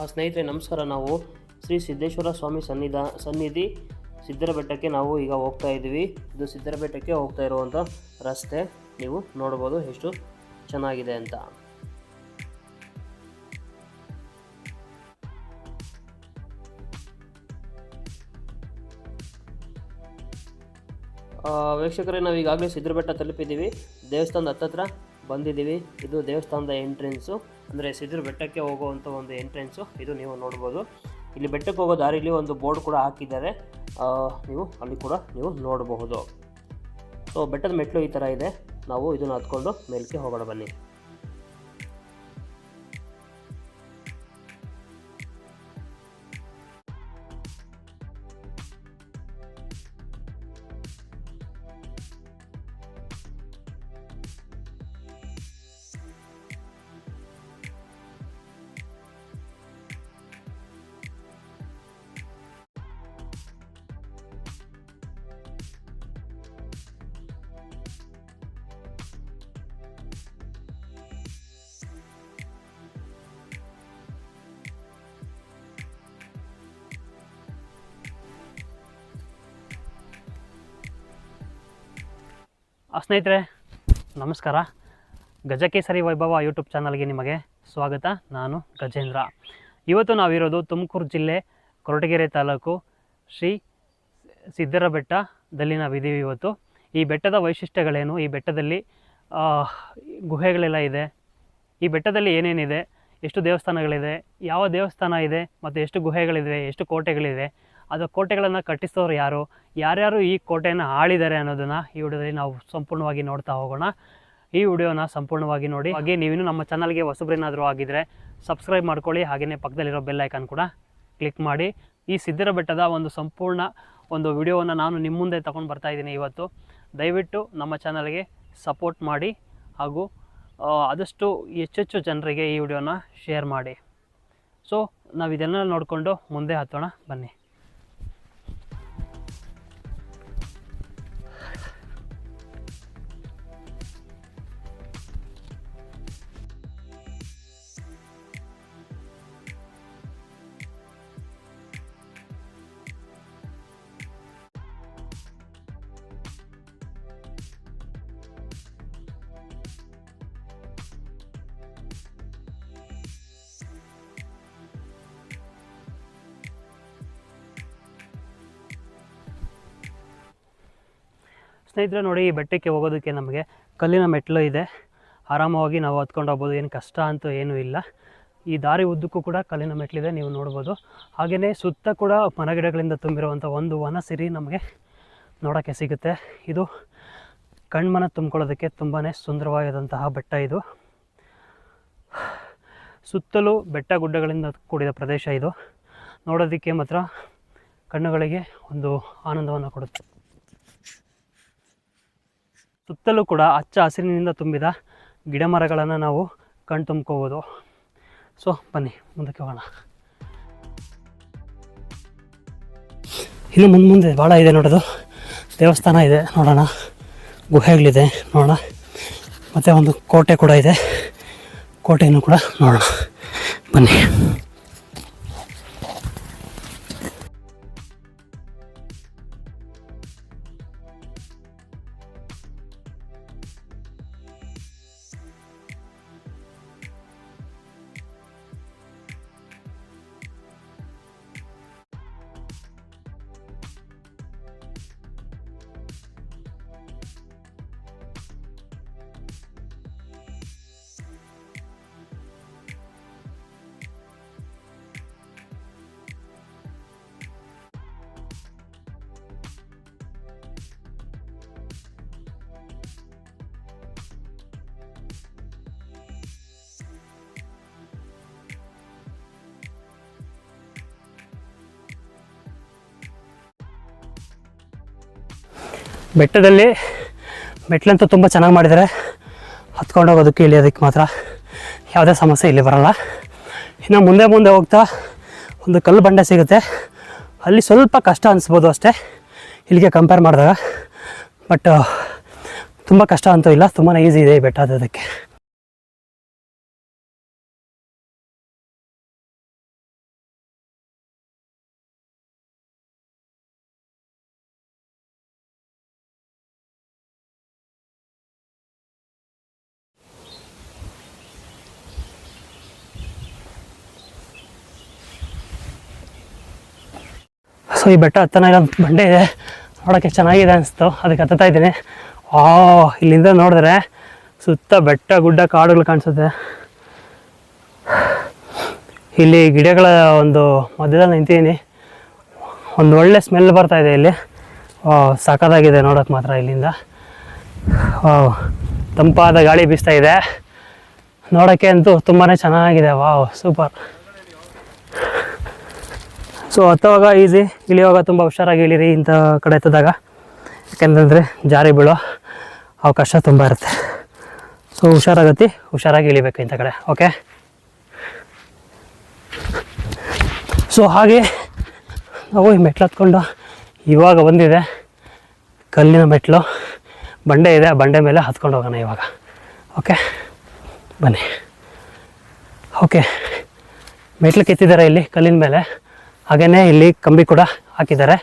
ಆ ಸ್ನೇಹಿತರೆ, ನಮಸ್ಕಾರ. ನಾವು ಶ್ರೀ ಸಿದ್ದೇಶ್ವರ ಸ್ವಾಮಿ ಸನ್ನಿಧ, ಸನ್ನಿಧಿ ಸಿದ್ದರ ಬೆಟ್ಟಕ್ಕೆ ನಾವು ಈಗ ಹೋಗ್ತಾ ಇದ್ದೀವಿ. ಇದು ಸಿದ್ದರ ಬೆಟ್ಟಕ್ಕೆ ಹೋಗ್ತಾ ಇರುವಂಥ ರಸ್ತೆ. ನೀವು ನೋಡ್ಬೋದು ಎಷ್ಟು ಚೆನ್ನಾಗಿದೆ ಅಂತ. ವೀಕ್ಷಕರೇ, ನಾವು ಈಗಾಗಲೇ ಸಿದ್ದರ ಬೆಟ್ಟ ತಲುಪಿದ್ದೀವಿ. ದೇವಸ್ಥಾನದ ಹತ್ತತ್ರ ಬಂದಿದ್ದೀವಿ. ಇದು ದೇವಸ್ಥಾನದ ಎಂಟ್ರೆನ್ಸು. ಅಂದರೆ ಸಿದ್ರ ಬೆಟ್ಟಕ್ಕೆ ಹೋಗುವಂಥ ಒಂದು ಎಂಟ್ರೆನ್ಸು ಇದು ನೀವು ನೋಡ್ಬೋದು. ಇಲ್ಲಿ ಬೆಟ್ಟಕ್ಕೆ ಹೋಗೋ ದಾರಿಲಿ ಒಂದು ಬೋರ್ಡ್ ಕೂಡ ಹಾಕಿದ್ದಾರೆ. ನೀವು ಅಲ್ಲಿ ಕೂಡ ನೀವು ನೋಡಬಹುದು. ಸೊ ಬೆಟ್ಟದ ಮೆಟ್ಲು ಈ ಥರ ಇದೆ. ನಾವು ಇದನ್ನು ಹತ್ಕೊಂಡು ಮೇಲಕ್ಕೆ ಹೋಗೋಣ ಬನ್ನಿ. ಸ್ನೇಹಿತರೆ, ನಮಸ್ಕಾರ. ಗಜಕೇಸರಿ ವೈಭವ ಯೂಟ್ಯೂಬ್ ಚಾನಲ್ಗೆ ನಿಮಗೆ ಸ್ವಾಗತ. ನಾನು ಗಜೇಂದ್ರ. ಇವತ್ತು ನಾವಿರೋದು ತುಮಕೂರು ಜಿಲ್ಲೆ ಕೊರಟಗೆರೆ ತಾಲೂಕು ಶ್ರೀ ಸಿದ್ದರ ಬೆಟ್ಟದಲ್ಲಿ ನಾವಿದ್ದೀವಿ ಇವತ್ತು. ಈ ಬೆಟ್ಟದ ವೈಶಿಷ್ಟ್ಯಗಳೇನು? ಈ ಬೆಟ್ಟದಲ್ಲಿ ಗುಹೆಗಳೆಲ್ಲ ಇದೆ. ಈ ಬೆಟ್ಟದಲ್ಲಿ ಏನೇನಿದೆ? ಎಷ್ಟು ದೇವಸ್ಥಾನಗಳಿದೆ? ಯಾವ ದೇವಸ್ಥಾನ ಇದೆ? ಮತ್ತು ಎಷ್ಟು ಗುಹೆಗಳಿವೆ? ಎಷ್ಟು ಕೋಟೆಗಳಿವೆ? ಅದು ಕೋಟೆಗಳನ್ನು ಕಟ್ಟಿಸೋರು ಯಾರು? ಯಾರ್ಯಾರು ಈ ಕೋಟೆಯನ್ನು ಆಳಿದ್ದಾರೆ ಅನ್ನೋದನ್ನು ಈ ವಿಡಿಯೋದಲ್ಲಿ ನಾವು ಸಂಪೂರ್ಣವಾಗಿ ನೋಡ್ತಾ ಹೋಗೋಣ. ಈ ವಿಡಿಯೋನ ಸಂಪೂರ್ಣವಾಗಿ ನೋಡಿ. ಹಾಗೆ ನೀವಿನ್ನೂ ನಮ್ಮ ಚಾನಲ್ಗೆ ಹೊಸಬ್ರೇನಾದರೂ ಆಗಿದ್ದರೆ ಸಬ್ಸ್ಕ್ರೈಬ್ ಮಾಡ್ಕೊಳ್ಳಿ. ಹಾಗೆಯೇ ಪಕ್ಕದಲ್ಲಿರೋ ಬೆಲ್ ಐಕಾನ್ ಕೂಡ ಕ್ಲಿಕ್ ಮಾಡಿ. ಈ ಸಿದ್ದರ ಬೆಟ್ಟದ ಒಂದು ಸಂಪೂರ್ಣ ಒಂದು ವಿಡಿಯೋವನ್ನು ನಾನು ನಿಮ್ಮ ಮುಂದೆ ತಗೊಂಡು ಬರ್ತಾ ಇದ್ದೀನಿ ಇವತ್ತು. ದಯವಿಟ್ಟು ನಮ್ಮ ಚಾನಲ್ಗೆ ಸಪೋರ್ಟ್ ಮಾಡಿ ಹಾಗೂ ಆದಷ್ಟು ಹೆಚ್ಚೆಚ್ಚು ಜನರಿಗೆ ಈ ವಿಡಿಯೋನ ಶೇರ್ ಮಾಡಿ. ಸೊ ನಾವು ಇದೆಲ್ಲ ನೋಡಿಕೊಂಡು ಮುಂದೆ ಹತ್ತೋಣ. ಬನ್ನಿ. ಸ್ನೇಹಿತರೆ ನೋಡಿ ಈ ಬೆಟ್ಟಕ್ಕೆ ಹೋಗೋದಕ್ಕೆ ನಮಗೆ ಕಲ್ಲಿನ ಮೆಟ್ಟಲು ಇದೆ. ಆರಾಮವಾಗಿ ನಾವು ಹತ್ಕೊಂಡು ಹೋಗ್ಬೋದು. ಏನು ಕಷ್ಟ ಅಂತೂ ಏನೂ ಇಲ್ಲ. ಈ ದಾರಿ ಉದ್ದಕ್ಕೂ ಕೂಡ ಕಲ್ಲಿನ ಮೆಟ್ಲಿದೆ ನೀವು ನೋಡ್ಬೋದು. ಹಾಗೆಯೇ ಸುತ್ತ ಕೂಡ ಮರಗಿಡಗಳಿಂದ ತುಂಬಿರುವಂಥ ಒಂದು ವನ ಸಿರಿ ನಮಗೆ ನೋಡೋಕ್ಕೆ ಸಿಗುತ್ತೆ. ಇದು ಕಣ್ಮನ ತುಂಬ್ಕೊಳ್ಳೋದಕ್ಕೆ ತುಂಬಾ ಸುಂದರವಾದಂತಹ ಬೆಟ್ಟ ಇದು. ಸುತ್ತಲೂ ಬೆಟ್ಟ ಗುಡ್ಡಗಳಿಂದ ಕೂಡಿದ ಪ್ರದೇಶ ಇದು. ನೋಡೋದಕ್ಕೆ ಮಾತ್ರ ಕಣ್ಣುಗಳಿಗೆ ಒಂದು ಆನಂದವನ್ನು ಕೊಡುತ್ತೆ. ಸುತ್ತಲೂ ಕೂಡ ಹಚ್ಚ ಹಸಿರಿನಿಂದ ತುಂಬಿದ ಗಿಡ ಮರಗಳನ್ನು ನಾವು ಕಣ್ ತುಂಬ್ಕೋಬೋದು ಸೊ, ಬನ್ನಿ, ಮುಂದಕ್ಕೆ ಹೋಗೋಣ. ಇನ್ನು ಮುಂದೆ ಮುಂದೆ ಭಾಳ ಇದೆ ನೋಡೋದು. ದೇವಸ್ಥಾನ ಇದೆ, ನೋಡೋಣ. ಗುಹೆಗಳಿದೆ, ನೋಡೋಣ. ಮತ್ತು ಒಂದು ಕೋಟೆ ಕೂಡ ಇದೆ. ಕೋಟೆಯನ್ನು ಕೂಡ ನೋಡೋಣ. ಬನ್ನಿ. ಬೆಟ್ಟದಲ್ಲಿ ಮೆಟ್ಲಂತೂ ತುಂಬ ಚೆನ್ನಾಗಿ ಮಾಡಿದ್ದಾರೆ ಹತ್ಕೊಂಡು ಹೋಗೋದಕ್ಕೆ ಇಳಿಯೋದಕ್ಕೆ ಮಾತ್ರ ಯಾವುದೇ ಸಮಸ್ಯೆ ಇಲ್ಲಿ ಬರಲ್ಲ. ಇನ್ನು ಮುಂದೆ ಮುಂದೆ ಹೋಗ್ತಾ ಒಂದು ಕಲ್ಲು ಬಂಡೆ ಸಿಗುತ್ತೆ. ಅಲ್ಲಿ ಸ್ವಲ್ಪ ಕಷ್ಟ ಅನಿಸ್ಬೋದು ಅಷ್ಟೇ. ಇಲ್ಲಿಗೆ ಕಂಪೇರ್ ಮಾಡಿದಾಗ. ಬಟ್ ತುಂಬ ಕಷ್ಟ ಅಂತೂ ಇಲ್ಲ ತುಂಬಾ ಈಸಿ ಇದೆ ಈ ಬೆಟ್ಟ ಹತ್ತೋದಕ್ಕೆ. ಸೊ ಈ ಬೆಟ್ಟ ಹತ್ತನ ಇರೋ ಬಂಡೆ ಇದೆ. ನೋಡೋಕ್ಕೆ ಚೆನ್ನಾಗಿದೆ ಅನಿಸ್ತು. ಅದಕ್ಕೆ ಹತ್ತುತ್ತಾ ಇದ್ದೀನಿ. ಆ ಇಲ್ಲಿಂದ ನೋಡಿದ್ರೆ ಸುತ್ತ ಬೆಟ್ಟ, ಗುಡ್ಡ, ಕಾಡುಗಳು ಕಾಣಿಸುತ್ತೆ. ಇಲ್ಲಿ ಗಿಡಗಳ ಒಂದು ಮಧ್ಯದಲ್ಲಿ ನಿಂತಿದ್ದೀನಿ. ಒಂದು ಒಳ್ಳೆ ಸ್ಮೆಲ್ ಬರ್ತಾ ಇದೆ ಇಲ್ಲಿ. ಸಖತ್ತಾಗಿದೆ ನೋಡೋಕೆ ಮಾತ್ರ ಇಲ್ಲಿಂದ. ತಂಪಾದ ಗಾಳಿ ಬೀಸ್ತಾ ಇದೆ. ನೋಡೋಕ್ಕೆ ಅಂತೂ ತುಂಬಾ ಚೆನ್ನಾಗಿದೆ. Wow, super. ಸೊ ಹತ್ತುವಾಗ ಈಸಿ ಇಳಿಯುವಾಗ ತುಂಬ ಹುಷಾರಾಗಿ ಇಳಿರಿ ಇಂಥ ಕಡೆ ಎತ್ತದಾಗ. ಯಾಕೆಂತಂದರೆ ಜಾರಿ ಬೀಳೋ ಅವಕಾಶ ತುಂಬ ಇರುತ್ತೆ. ಸೊ ಹುಷಾರಾಗತ್ತಿ ಹುಷಾರಾಗಿ ಇಳಿಬೇಕು ಇಂಥ ಕಡೆ. ಓಕೆ ಸೊ ಹಾಗೆ ನಾವು ಈ ಮೆಟ್ಲು ಹತ್ಕೊಂಡು ಇವಾಗ ಬಂದಿದೆ. ಕಲ್ಲಿನ ಮೆಟ್ಲು. ಬಂಡೆ ಇದೆ, ಆ ಬಂಡೆ ಮೇಲೆ ಹತ್ಕೊಂಡು ಹೋಗೋಣ ಇವಾಗ. ಓಕೆ ಬನ್ನಿ. ಓಕೆ ಮೆಟ್ಲು ಕೆತ್ತಿದ್ದಾರೆ ಇಲ್ಲಿ, ಕಲ್ಲಿನ ಮೇಲೆ? ಹಾಗೆಯೇ ಇಲ್ಲಿ ಕಂಬಿ ಕೂಡ ಹಾಕಿದ್ದಾರೆ.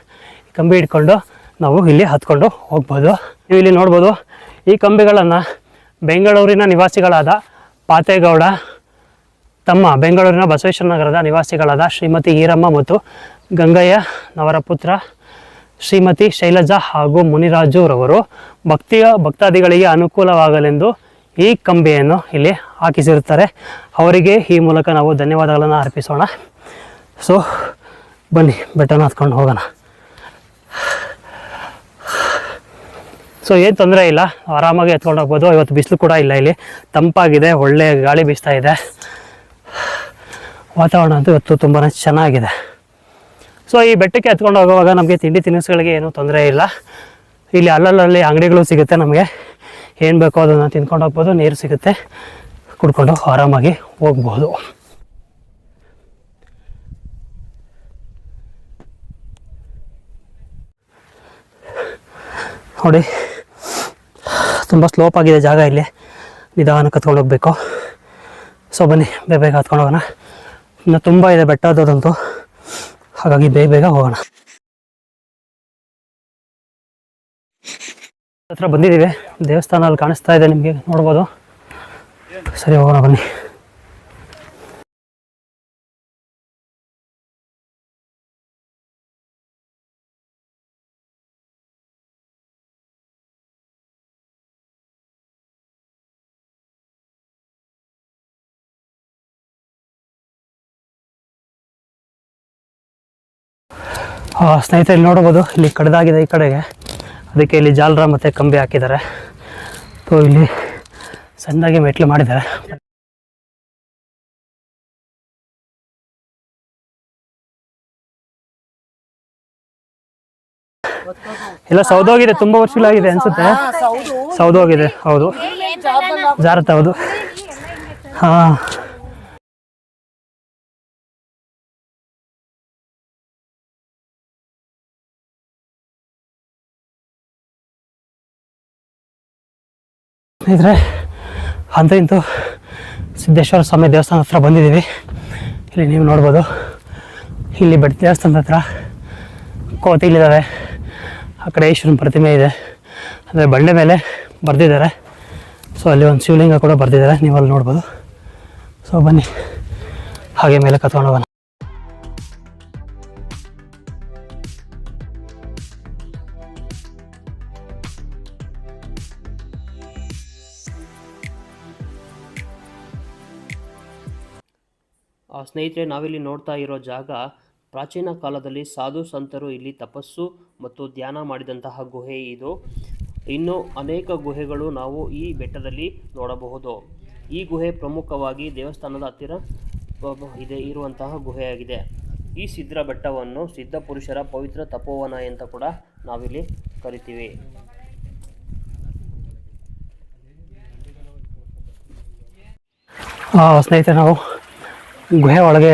ಕಂಬಿ ಇಟ್ಕೊಂಡು ನಾವು ಇಲ್ಲಿ ಹತ್ಕೊಂಡು ಹೋಗ್ಬೋದು. ನೀವು ಇಲ್ಲಿ ನೋಡ್ಬೋದು, ಈ ಕಂಬಿಗಳನ್ನು ಬೆಂಗಳೂರಿನ ನಿವಾಸಿಗಳಾದ ಪಾತೇಗೌಡ, ತಮ್ಮ ಬೆಂಗಳೂರಿನ ಬಸವೇಶ್ವರ ನಗರದ ನಿವಾಸಿಗಳಾದ ಶ್ರೀಮತಿ ಈರಮ್ಮ ಮತ್ತು ಗಂಗಯ್ಯನವರ ಪುತ್ರ ಶ್ರೀಮತಿ ಶೈಲಜಾ ಹಾಗೂ ಮುನಿರಾಜುರವರು ಭಕ್ತಿಯ ಭಕ್ತಾದಿಗಳಿಗೆ ಅನುಕೂಲವಾಗಲೆಂದು ಈ ಕಂಬಿಯನ್ನು ಇಲ್ಲಿ ಹಾಕಿಸಿರುತ್ತಾರೆ. ಅವರಿಗೆ ಈ ಮೂಲಕ ನಾವು ಧನ್ಯವಾದಗಳನ್ನು ಅರ್ಪಿಸೋಣ. ಸೊ ಬನ್ನಿ, ಬೆಟ್ಟನ ಹತ್ಕೊಂಡು ಹೋಗೋಣ. ಸೊ ಏನು ತೊಂದರೆ ಇಲ್ಲ. ಆರಾಮಾಗಿ ಎತ್ಕೊಂಡು ಹೋಗ್ಬೋದು. ಇವತ್ತು ಬಿಸಿಲು ಕೂಡ ಇಲ್ಲ ಇಲ್ಲಿ. ತಂಪಾಗಿದೆ, ಒಳ್ಳೆ ಗಾಳಿ ಬೀಸ್ತಾ ಇದೆ. ವಾತಾವರಣ ಅಂತೂ ಇವತ್ತು ತುಂಬಾ ಚೆನ್ನಾಗಿದೆ. ಸೊ ಈ ಬೆಟ್ಟಕ್ಕೆ ಎತ್ಕೊಂಡು ಹೋಗುವಾಗ ನಮಗೆ ತಿಂಡಿ ತಿನಿಸುಗಳಿಗೆ ಏನೂ ತೊಂದರೆ ಇಲ್ಲ. ಇಲ್ಲಿ ಅಲ್ಲಲ್ಲಲ್ಲಿ ಅಂಗಡಿಗಳು ಸಿಗುತ್ತೆ ನಮಗೆ. ಏನು ಬೇಕೋ ಅದನ್ನು ತಿನ್ಕೊಂಡು ಹೋಗ್ಬೋದು, ನೀರು ಸಿಗುತ್ತೆ. ಕುಡ್ಕೊಂಡು ಆರಾಮಾಗಿ ಹೋಗ್ಬೋದು. ನೋಡಿ. ತುಂಬ ಸ್ಲೋಪ್ ಆಗಿದೆ ಜಾಗ ಇಲ್ಲಿ. ನಿಧಾನ ಕತ್ಕೊಂಡು ಹೋಗಬೇಕು. ಸೊ ಬನ್ನಿ, ಬೇಗ ಬೇಗ ಹತ್ಕೊಂಡು ಹೋಗೋಣ. ಇನ್ನು ತುಂಬ ಇದೆ ಬೆಟ್ಟ ಹಾಗಾಗಿ ಬೇಗ ಬೇಗ ಹೋಗೋಣ. ಹತ್ರ ಬಂದಿದ್ದೀವಿ. ದೇವಸ್ಥಾನ ಅಲ್ಲಿ ಕಾಣಿಸ್ತಾ ಇದೆ ನಿಮಗೆ, ನೋಡ್ಬೋದು. ಸರಿ, ಹೋಗೋಣ ಬನ್ನಿ. ಆ, ಸ್ನೇಹಿತರೆ ಇಲ್ಲಿ ನೋಡ್ಬೋದು ಇಲ್ಲಿ ಕಡ್ದಾಗಿದೆ ಈ ಕಡೆಗೆ. ಅದಕ್ಕೆ ಇಲ್ಲಿ ಜಾಲರ ಮತ್ತು ಕಂಬಿ ಹಾಕಿದ್ದಾರೆ. ಸೊ ಇಲ್ಲಿ ಸಣ್ಣದಾಗಿ ಮೆಟ್ಲು ಮಾಡಿದ್ದಾರೆ. ಎಲ್ಲ ಸೌದೋಗಿದೆ ತುಂಬ ವರ್ಷಗಳಾಗಿದೆ ಅನ್ಸುತ್ತೆ. ಸೌದೋಗಿದೆ ಹೌದು. ಜಾರತ ಹೌದು. ಹಾ. ಸ್ನೇಹಿತರೆ, ಅಂತ ಇಂತೂ ಸಿದ್ದೇಶ್ವರ ಸ್ವಾಮಿ ದೇವಸ್ಥಾನ ಹತ್ರ ಬಂದಿದ್ದೀವಿ. ಇಲ್ಲಿ ನೀವು ನೋಡ್ಬೋದು. ಇಲ್ಲಿ ಬೆಟ್ಟ ದೇವಸ್ಥಾನದ ಹತ್ರ ಕೋತಿಗಳಿದ್ದಾವೆ ಆ ಕಡೆ ಈಶ್ವರನ ಪ್ರತಿಮೆ ಇದೆ. ಅಂದರೆ ಬಂಡೆ ಮೇಲೆ ಬರೆದಿದ್ದಾರೆ. ಸೊ ಅಲ್ಲಿ ಒಂದು ಶಿವಲಿಂಗ ಕೂಡ ಬರೆದಿದ್ದಾರೆ. ನೀವು ಅಲ್ಲಿ ನೋಡ್ಬೋದು. ಸೊ ಬನ್ನಿ. ಹಾಗೆ ಮೇಲೆ ಕತ್ಕೊಂಡು ಹೋಗೋಣ. ಸ್ನೇಹಿತರೆ, ನಾವಿಲ್ಲಿ ನೋಡ್ತಾ ಇರೋ ಜಾಗ ಪ್ರಾಚೀನ ಕಾಲದಲ್ಲಿ ಸಾಧು ಸಂತರು ಇಲ್ಲಿ ತಪಸ್ಸು ಮತ್ತು ಧ್ಯಾನ ಮಾಡಿದಂತಹ ಗುಹೆ ಇದು. ಇನ್ನು ಅನೇಕ ಗುಹೆಗಳು ನಾವು ಈ ಬೆಟ್ಟದಲ್ಲಿ ನೋಡಬಹುದು. ಈ ಗುಹೆ ಪ್ರಮುಖವಾಗಿ ದೇವಸ್ಥಾನದ ಹತ್ತಿರ ಇದೆ, ಇರುವಂತಹ ಗುಹೆಯಾಗಿದೆ. ಈ ಸಿದ್ರ ಬೆಟ್ಟವನ್ನು ಸಿದ್ಧ ಪುರುಷರ ಪವಿತ್ರ ತಪೋವನ ಅಂತ ಕೂಡ ನಾವಿಲ್ಲಿ ಕರಿತೀವಿ. ಸ್ನೇಹಿತರೆ, ನಾವು ಗುಹೆ ಒಳಗೆ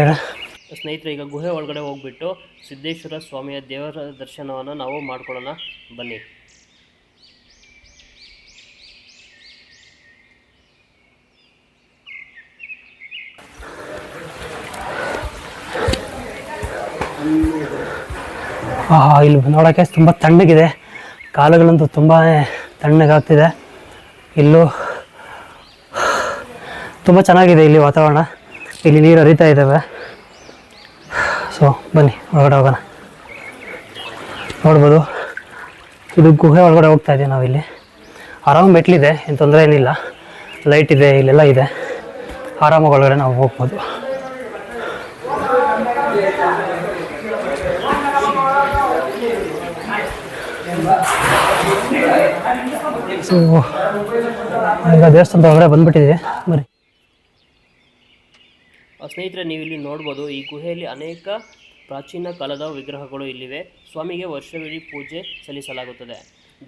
ಸ್ನೇಹಿತರೆ ಈಗ ಗುಹೆ ಒಳಗಡೆ ಹೋಗ್ಬಿಟ್ಟು ಸಿದ್ದೇಶ್ವರ ಸ್ವಾಮಿಯ ದೇವರ ದರ್ಶನವನ್ನು ನಾವು ಮಾಡ್ಕೊಳ್ಳೋಣ. ಬನ್ನಿ. ಇಲ್ಲಿ ನೋಡೋಕ್ಕೆ ತುಂಬ ತಣ್ಣಗಿದೆ. ಕಾಲುಗಳಂತೂ ತುಂಬಾ ತಣ್ಣಗಾಗ್ತಿದೆ. ಇಲ್ಲೂ ತುಂಬ ಚೆನ್ನಾಗಿದೆ ಇಲ್ಲಿ ವಾತಾವರಣ. ಇಲ್ಲಿ ನೀರು ಹರಿತಾ ಇದ್ದಾವೆ. ಸೊ ಬನ್ನಿ, ಒಳಗಡೆ ಹೋಗೋಣ. ನೋಡ್ಬೋದು, ಇದು ಗುಹೆ ಒಳಗಡೆ ಹೋಗ್ತಾ ಇದ್ದೀವಿ ನಾವಿಲ್ಲಿ. ಆರಾಮ ಮೆಟ್ಲಿದೆ, ಏನು ತೊಂದರೆ ಏನಿಲ್ಲ. ಲೈಟ್ ಇದೆ, ಇಲ್ಲೆಲ್ಲ ಇದೆ. ಆರಾಮಾಗಿ ಒಳಗಡೆ ನಾವು ಹೋಗ್ಬೋದು. ಸೊ ಈಗ ದೇವಸ್ಥಾನದ ಒಳಗಡೆ ಬಂದ್ಬಿಟ್ಟಿದ್ದೀವಿ. ಬನ್ನಿ. ಸ್ನೇಹಿತರೆ ನೀವು ಇಲ್ಲಿ ನೋಡ್ಬೋದು, ಈ ಗುಹೆಯಲ್ಲಿ ಅನೇಕ ಪ್ರಾಚೀನ ಕಾಲದ ವಿಗ್ರಹಗಳು ಇಲ್ಲಿವೆ. ಸ್ವಾಮಿಗೆ ವರ್ಷವಿಡೀ ಪೂಜೆ ಸಲ್ಲಿಸಲಾಗುತ್ತದೆ.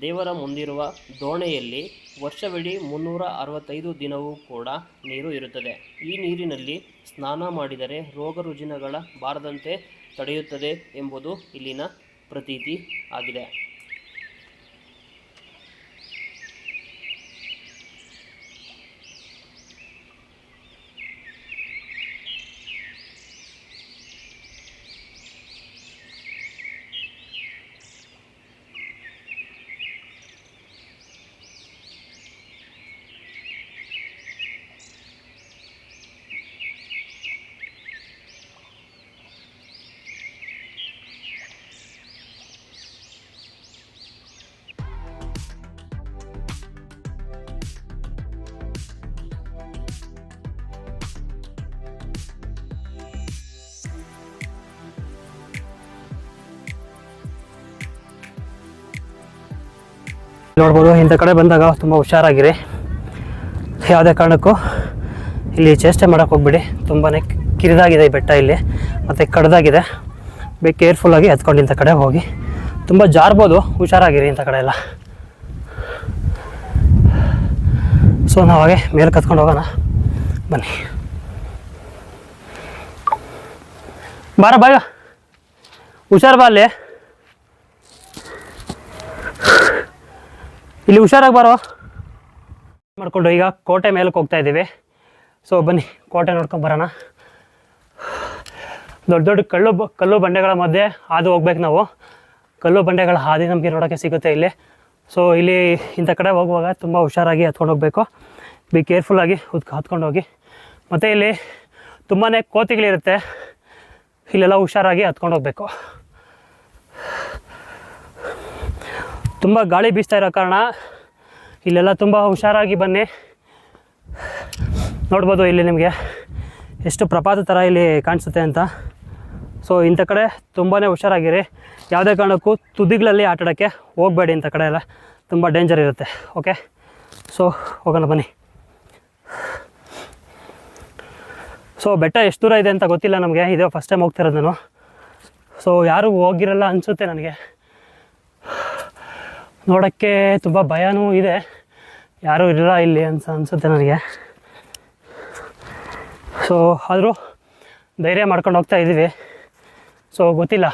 ದೇವರ ಮುಂದಿರುವ ದೋಣೆಯಲ್ಲಿ ವರ್ಷವಿಡೀ ಮುನ್ನೂರ ಅರವತ್ತೈದು ದಿನವೂ ಕೂಡ ನೀರು ಇರುತ್ತದೆ. ಈ ನೀರಿನಲ್ಲಿ ಸ್ನಾನ ಮಾಡಿದರೆ ರೋಗ ರುಜಿನಗಳ ಬಾರದಂತೆ ತಡೆಯುತ್ತದೆ ಎಂಬುದು ಇಲ್ಲಿನ ಪ್ರತೀತಿ ಆಗಿದೆ. ನೋಡ್ಬೋದು ಇಂಥ ಕಡೆ ಬಂದಾಗ ತುಂಬ ಹುಷಾರಾಗಿರಿ. ಯಾವುದೇ ಕಾರಣಕ್ಕೂ ಇಲ್ಲಿ ಚೇಷ್ಟೆ ಮಾಡೋಕ್ಕೆ ಹೋಗ್ಬಿಡಿ. ತುಂಬಾ ಕಿರಿದಾಗಿದೆ ಈ ಬೆಟ್ಟ ಇಲ್ಲಿ, ಮತ್ತು ಕಡ್ದಾಗಿದೆ. ಬೇ ಕೇರ್ಫುಲ್ಲಾಗಿ ಎತ್ಕೊಂಡು ಇಂಥ ಕಡೆ ಹೋಗಿ. ತುಂಬ ಜಾರ್ಬೋದು, ಹುಷಾರಾಗಿರಿ ಇಂಥ ಕಡೆ ಎಲ್ಲ. ಸೊ, ನಾವು ಹಾಗೆ ಮೇಲೆ ಕತ್ಕೊಂಡು ಹೋಗೋಣ. ಬನ್ನಿ. ಬಾರ ಬಾಯ ಹುಷಾರು ಬಾ ಅಲ್ಲಿ. ಇಲ್ಲಿ ಹುಷಾರಾಗಿ ಬರೋ. ಮಾಡಿಕೊಂಡು ಈಗ ಕೋಟೆ ಮೇಲಕ್ಕೆ ಹೋಗ್ತಾ ಇದ್ದೀವಿ. ಸೊ ಬನ್ನಿ, ಕೋಟೆ ನೋಡ್ಕೊಂಡು ಬರೋಣ. ದೊಡ್ಡ ದೊಡ್ಡ ಕಲ್ಲು ಕಲ್ಲು ಬಂಡೆಗಳ ಮಧ್ಯೆ ಹಾದು ಹೋಗ್ಬೇಕು ನಾವು. ಕಲ್ಲು ಬಂಡೆಗಳ ಹಾದಿ ನಮಗೆ ನೋಡೋಕ್ಕೆ ಸಿಗುತ್ತೆ ಇಲ್ಲಿ. ಸೊ ಇಲ್ಲಿ ಇಂಥ ಕಡೆ ಹೋಗುವಾಗ ತುಂಬ ಹುಷಾರಾಗಿ ಹತ್ಕೊಂಡು ಹೋಗಬೇಕು. ಬಿ ಕೇರ್ಫುಲ್ಲಾಗಿ ಉದ್ಕ ಹತ್ಕೊಂಡು ಹೋಗಿ. ಮತ್ತು ಇಲ್ಲಿ ತುಂಬಾ ಕೋತಿಗಳಿರುತ್ತೆ. ಇಲ್ಲೆಲ್ಲ ಹುಷಾರಾಗಿ ಹತ್ಕೊಂಡು ಹೋಗಬೇಕು. ತುಂಬ ಗಾಳಿ ಬೀಸ್ತಾ ಇರೋ ಕಾರಣ ಇಲ್ಲೆಲ್ಲ ತುಂಬ ಹುಷಾರಾಗಿ ಬನ್ನಿ. ನೋಡ್ಬೋದು ಇಲ್ಲಿ ನಿಮಗೆ ಎಷ್ಟು ಪ್ರಪಾತ ಥರ ಇಲ್ಲಿ ಕಾಣಿಸುತ್ತೆ ಅಂತ. ಸೊ ಇಂಥ ಕಡೆ ತುಂಬಾ ಹುಷಾರಾಗಿರಿ. ಯಾವುದೇ ಕಾರಣಕ್ಕೂ ತುದಿಗಳಲ್ಲಿ ಆಟಾಡೋಕ್ಕೆ ಹೋಗಬೇಡಿ ಇಂಥ ಕಡೆ ಎಲ್ಲ. ತುಂಬ ಡೇಂಜರ್ ಇರುತ್ತೆ. ಓಕೆ ಸೊ ಹೋಗೋಣ ಬನ್ನಿ. ಸೊ ಬೆಟ್ಟ ಎಷ್ಟು ದೂರ ಇದೆ ಅಂತ ಗೊತ್ತಿಲ್ಲ ನಮಗೆ. ಇದೇ ಫಸ್ಟ್ ಟೈಮ್ ಹೋಗ್ತಿರೋದು ನಾನು. ಸೊ ಯಾರೂ ಹೋಗಿರಲ್ಲ ಅನಿಸುತ್ತೆ ನನಗೆ. ನೋಡೋಕ್ಕೆ ತುಂಬ ಭಯನೂ ಇದೆ. ಯಾರೂ ಇರಲ್ಲ ಇಲ್ಲಿ ಅಂತ ಅನಿಸುತ್ತೆ ನನಗೆ. ಸೊ ಆದರೂ ಧೈರ್ಯ ಮಾಡ್ಕೊಂಡು ಹೋಗ್ತಾ ಇದ್ದೀವಿ. ಸೊ ಗೊತ್ತಿಲ್ಲ.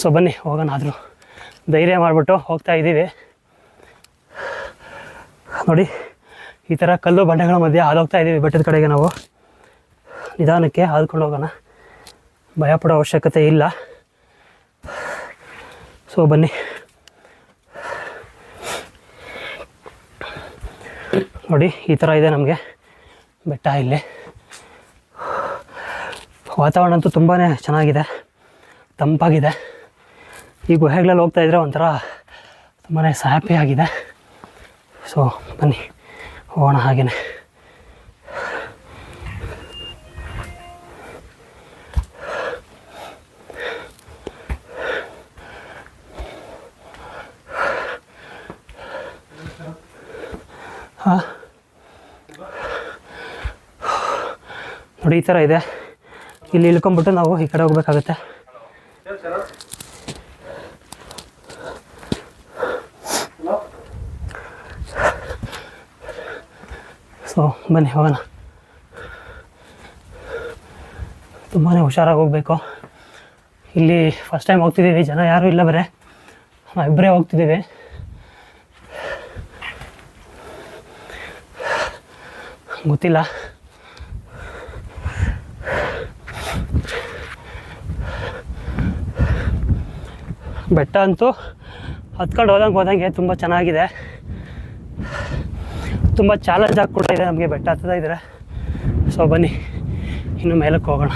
ಸೊ ಬನ್ನಿ, ಹೋಗೋಣ ಆದರೂ. ಧೈರ್ಯ ಮಾಡಿಬಿಟ್ಟು ಹೋಗ್ತಾ ಇದ್ದೀವಿ. ನೋಡಿ, ಈ ಥರ ಕಲ್ಲು ಬಂಡೆಗಳ ಮಧ್ಯೆ ಹಾದೋಗ್ತಾ ಇದ್ದೀವಿ ಬೆಟ್ಟದ ಕಡೆಗೆ ನಾವು. ನಿಧಾನಕ್ಕೆ ಹಾದ್ಕೊಂಡು ಹೋಗೋಣ. ಭಯಪಡೋ ಅವಶ್ಯಕತೆ ಇಲ್ಲ. ಸೊ, ಬನ್ನಿ. ನೋಡಿ, ಈ ಥರ ಇದೆ ನಮಗೆ. ಬೆಟ್ಟ ಇಲ್ಲಿ. ವಾತಾವರಣ ಅಂತೂ ತುಂಬಾ ಚೆನ್ನಾಗಿದೆ. ತಂಪಾಗಿದೆ. ಈ ಗುಹೆಗಳಲ್ಲಿ ಹೋಗ್ತಾ ಇದ್ರೆ ಒಂಥರ ತುಂಬಾ ಸ್ಯಾಪಿ ಆಗಿದೆ. ಸೊ, ಬನ್ನಿ. ಹೋಗೋಣ ಹಾಗೆಯೇ ನೋಡಿ, ಈ ಥರ ಇದೆ. ಇಲ್ಲಿ ಇಳ್ಕೊಂಬಿಟ್ಟು ನಾವು ಈ ಕಡೆ ಹೋಗ್ಬೇಕಾಗುತ್ತೆ. ಸೊ ಬನ್ನಿ, ಹೋಗೋಣ. ತುಂಬಾ ಹುಷಾರಾಗಿ ಹೋಗಬೇಕು. ಇಲ್ಲಿ ಫಸ್ಟ್ ಟೈಮ್ ಹೋಗ್ತಿದ್ದೀವಿ, ಜನ ಯಾರೂ ಇಲ್ಲ ಬರೇ. ನಾವಿಬ್ಬರೇ ಹೋಗ್ತಿದ್ದೀವಿ. ಗೊತ್ತಿಲ್ಲ. ಬೆಟ್ಟ ಅಂತೂ ಹತ್ಕೊಂಡು ಹೋದಂಗೆ ಹೋದಂಗೆ ತುಂಬ ಚೆನ್ನಾಗಿದೆ. ತುಂಬ ಚಾಲೆಂಜ್ ಆಗಿ ಕೂಡ ಇದೆ ನಮಗೆ ಬೆಟ್ಟ ಹತ್ತದ ಇದ್ರೆ. ಸೊ ಬನ್ನಿ, ಇನ್ನು ಮೇಲಕ್ಕೆ ಹೋಗೋಣ.